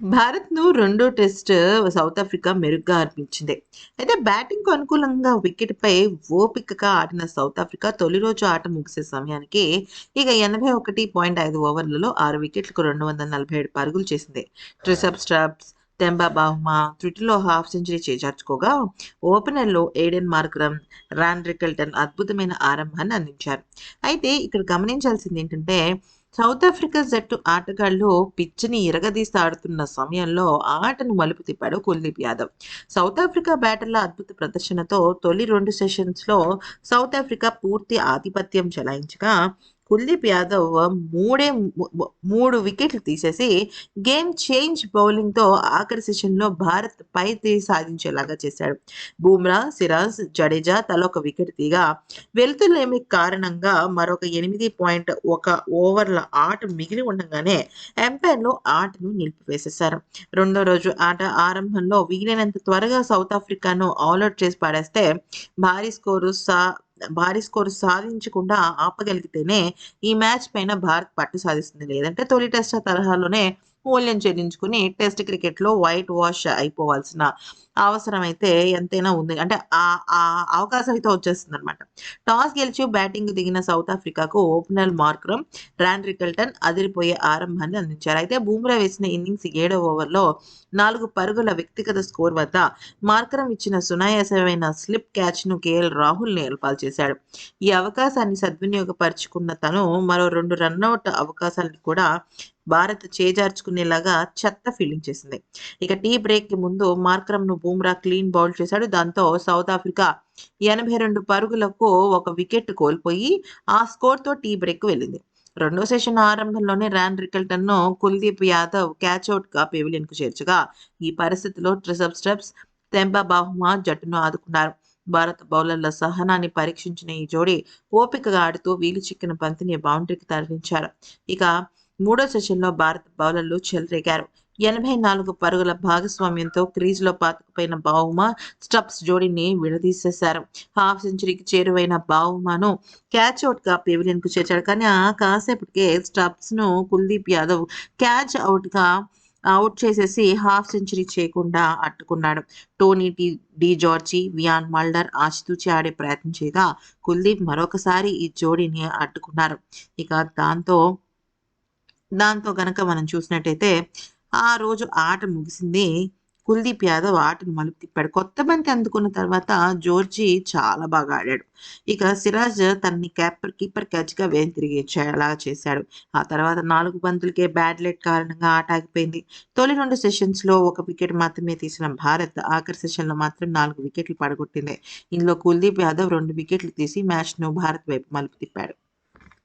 భారత్‌ను రెండో test south Africa మెరుగ్గా అర్పించింది అయితే బ్యాటింగ్‌కు అనుకూలంగా వికెట్‌పై ఓపికగా ఆడిన సౌత్ ఆఫ్రికా తొలి రోజు ఆట ముగిసే సమయానికి ఇక 81.5 ఓవర్లలో ఆరు వికెట్లకు 247 పరుగులు చేసింది. ట్రిసప్ స్ట్రబ్స్, టెంబా బాహుమా తృటిలో హాఫ్ సెంచరీ చేజార్చుకోగా ఓపెనర్లో ఏడెన్ మార్క్రమ్ రాన్ రికల్టన్ అద్భుతమైన ఆరంభాన్ని అందించారు. అయితే ఇక్కడ గమనించాల్సింది ఏంటంటే సౌత్ ఆఫ్రికా జట్టు ఆటగాళ్ళు పిచ్చిని ఇరగదీసి ఆడుతున్న సమయంలో ఆటను మలుపు తిప్పాడు కుల్దీప్ యాదవ్. సౌత్ ఆఫ్రికా బ్యాటర్ల అద్భుత ప్రదర్శనతో తొలి రెండు సెషన్స్‌లో సౌత్ ఆఫ్రికా పూర్తి ఆధిపత్యం చెలాయించగా కుల్దీప్ యాదవ్ మూడే మూడు వికెట్లు తీసేసి గేమ్ చేంజ్ బౌలింగ్‌తో ఆఖరి సెషన్‌లో భారత్ పైచేయి సాధించేలాగా చేశాడు. బూమ్రా సిరాజ్, జడేజా తలొక ఒక వికెట్ తీగా వెలుతులేమి కారణంగా మరొక 8.1 ఓవర్ల ఆట మిగిలి ఉండగానే ఎంపైర్లు ఆటను నిలిపివేసేశారు. రెండో రోజు ఆట ఆరంభంలో వీలైనంత త్వరగా సౌత్ ఆఫ్రికాను ఆలౌట్ చేసి పాడేస్తే భారీ స్కోరు సా భారీ స్కోరు సాధించకుండా ఆపగలిగితేనే ఈ మ్యాచ్ పైన భారత్ పట్టు సాధిస్తుంది. లేదంటే తొలి టెస్ట్ తరహాలోనే మూల్యం చెల్లించుకుని టెస్ట్ క్రికెట్‌లో వైట్ వాష్ అయిపోవాల్సిన అవసరమైతే ఎంతైనా ఉంది. అంటే ఆ అవకాశం అయితే వచ్చేస్తుందనమాట. టాస్ గెలిచి బ్యాటింగ్ దిగిన సౌత్ ఆఫ్రికాకు ఓపెనర్ మార్క్రమ్ ర్యాన్ రికల్టన్ అదిరిపోయే ఆరంభాన్ని అందించారు. అయితే బూమ్రా వేసిన ఇన్నింగ్స్ ఏడో ఓవర్లో నాలుగు పరుగుల వ్యక్తిగత స్కోర్ వద్ద మార్క్రమ్ ఇచ్చిన సునాయాసమైన స్లిప్ క్యాచ్‌ను కేఎల్ రాహుల్ నేర్పాలు చేశాడు. ఈ అవకాశాన్ని సద్వినియోగపరుచుకున్న తను మరో రెండు రన్అట్ అవకాశాలను కూడా భారత్ చేజార్చుకునేలాగా చెత్త ఫీల్డింగ్ చేసింది. ఇక టీ బ్రేక్కి ముందు మార్కరమ్‌ను బుమ్రా క్లీన్ బౌల్ చేశాడు. దాంతో సౌత్ ఆఫ్రికా 82 పరుగులకు ఒక వికెట్ కోల్పోయి ఆ స్కోర్‌తో టీ బ్రేక్ వెళ్ళింది రెండో సెషన్ ఆరంభంలోనే రాన్ రికెల్టన్‌ను కుల్దీప్ యాదవ్ క్యాచౌట్‌గా పెవిలియన్‌కు చేర్చగా ఈ పరిస్థితిలో ట్రిసప్ స్టెప్స్ తెంబా బాహుమా జట్టును ఆదుకున్నారు. భారత బౌలర్ల సహనాన్ని పరీక్షించిన ఈ జోడీ ఓపికగా ఆడుతూ వీలు చిక్కిన బంతిని బౌండరీకి తరలించారు. ఇక మూడో సెషన్‌లో భారత బౌలర్లు చెలరేగారు. 84 పరుగుల భాగస్వామ్యంతో క్రీజ్లో పాతుకుపోయిన బావుమా, స్టబ్స్ జోడీని విడదీసేశారు. హాఫ్ సెంచరీకి చేరువైన బావుమాను క్యాచౌట్‌గా పెవిలియన్‌కు చేర్చాడు. కానీ ఆ కాసేపటికే స్టబ్స్‌ను కుల్దీప్ యాదవ్ క్యాచ్ అవుట్గా అవుట్ చేసేసి హాఫ్ సెంచరీ చేయకుండా అట్టుకున్నాడు Tony de Zorzi Wiaan Mulder ఆచితూచి ఆడే ప్రయత్నం చేయగా కుల్దీప్ మరొకసారి ఈ జోడీని అడ్డుకున్నారు. ఇక దాంతో దాంతో గనక మనం చూసినట్టయితే ఆ రోజు ఆట ముగిసింది. కుల్దీప్ యాదవ్ ఆటను మలుపు తిప్పాడు. కొత్త బంతి అందుకున్న తర్వాత జోర్జీ చాలా బాగా ఆడాడు. ఇక సిరాజ్ తనని క్యాపర్ కీపర్ క్యాచ్‌గా వెనుతిరిగేచ్చేలా చేశాడు. ఆ తర్వాత నాలుగు బంతులకే బ్యాడ్ లెట్ కారణంగా ఆట ఆగిపోయింది. తొలి రెండు సెషన్స్‌లో ఒక వికెట్ మాత్రమే తీసిన భారత్ ఆఖరి సెషన్‌లో మాత్రం నాలుగు వికెట్లు పడగొట్టింది. ఇందులో కుల్దీప్ యాదవ్ రెండు వికెట్లు తీసి మ్యాచ్‌ను భారత్ వైపు మలుపు తిప్పాడు.